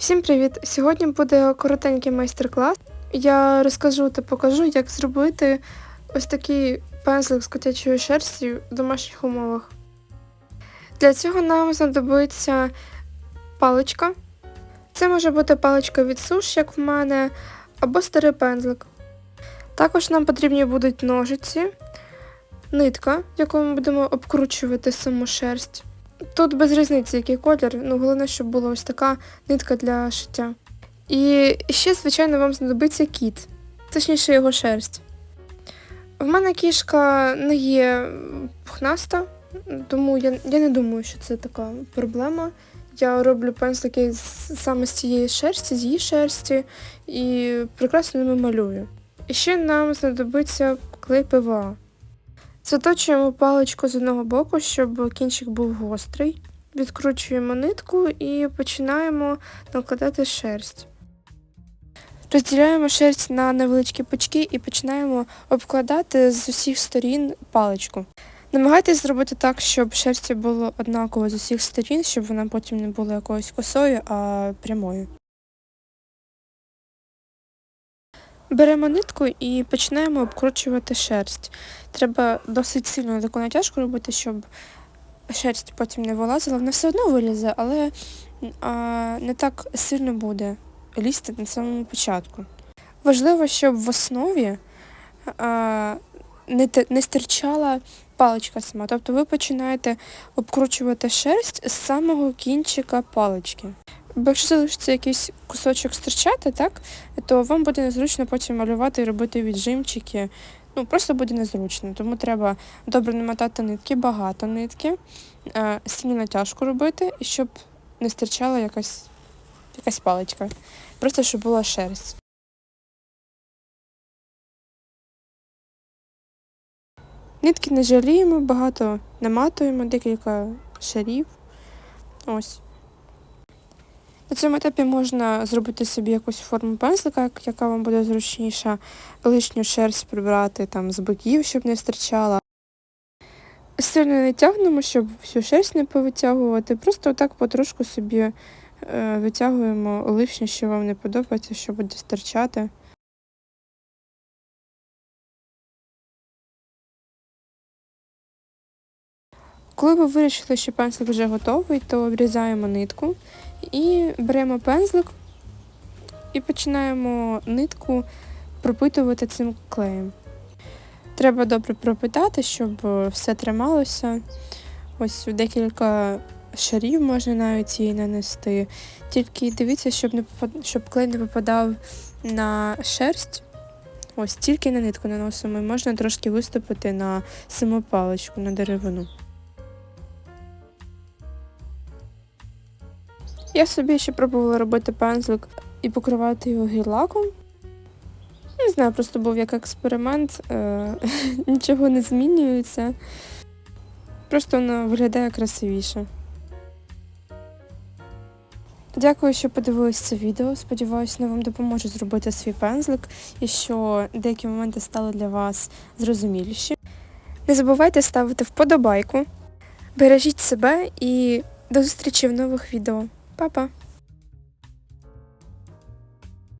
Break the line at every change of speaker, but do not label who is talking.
Всім привіт! Сьогодні буде коротенький майстер-клас. Я розкажу та покажу, як зробити ось такий пензлик з котячою шерстю в домашніх умовах. Для цього нам знадобиться паличка. Це може бути паличка від суш, як в мене, або старий пензлик. Також нам потрібні будуть ножиці, нитка, якою ми будемо обкручувати саму шерсть. Тут без різниці, який колір, ну головне, щоб була ось така нитка для шиття. І ще, звичайно, вам знадобиться кіт, точніше його шерсть. В мене кішка не є пухнаста, тому я, я не думаю, що це така проблема. Я роблю пензлики саме з цієї шерсті, з її шерсті і прекрасно ними малюю. І ще нам знадобиться клей ПВА. Заточуємо паличку з одного боку, щоб кінчик був гострий. Відкручуємо нитку і починаємо накладати шерсть. Розділяємо шерсть на невеличкі пучки і починаємо обкладати з усіх сторін паличку. Намагайтесь зробити так, щоб шерсті було однаково з усіх сторін, щоб вона потім не була якоюсь косою, а прямою. Беремо нитку і починаємо обкручувати шерсть. Треба досить сильно таку натяжку робити, щоб шерсть потім не вилазила. Вона все одно вилізе, але а, не так сильно буде лізти на самому початку. Важливо, щоб в основі а, не, не стирчала паличка сама. Тобто ви починаєте обкручувати шерсть з самого кінчика палички. Бо якщо залишиться якийсь кусочок стирчати, так, то вам буде незручно потім малювати і робити віджимчики. Ну, просто буде незручно. Тому треба добре намотати нитки, багато нитки, е, сильну натяжку робити, і щоб не стирчала якась, якась паличка. Просто щоб була шерсть. Нитки не жаліємо, багато наматуємо, декілька шарів. Ось. На цьому етапі можна зробити собі якусь форму пензлика, яка вам буде зручніша, лишню шерсть прибрати там з боків, щоб не стирчала. Сильно не тягнемо, щоб всю шерсть не повитягувати. Просто отак потрошку собі е, витягуємо лишнє, що вам не подобається, що буде стирчати. Коли ви вирішили, що пензлик вже готовий, то обрізаємо нитку і беремо пензлик і починаємо нитку пропитувати цим клеєм. Треба добре пропитати, щоб все трималося. Ось декілька шарів можна навіть її нанести. Тільки дивіться, щоб не попад- щоб клей не попадав на шерсть. Ось тільки на нитку наносимо, і можна трошки виступити на саму паличку, на деревину. Я собі ще пробувала робити пензлик і покривати його гель-лаком. Не знаю, просто був як експеримент, е- нічого не змінюється. Просто воно виглядає красивіше. Дякую, що подивились це відео. Сподіваюся, воно вам допоможе зробити свій пензлик і що деякі моменти стали для вас зрозуміліші. Не забувайте ставити вподобайку. Бережіть себе і до зустрічі в нових відео. 爸爸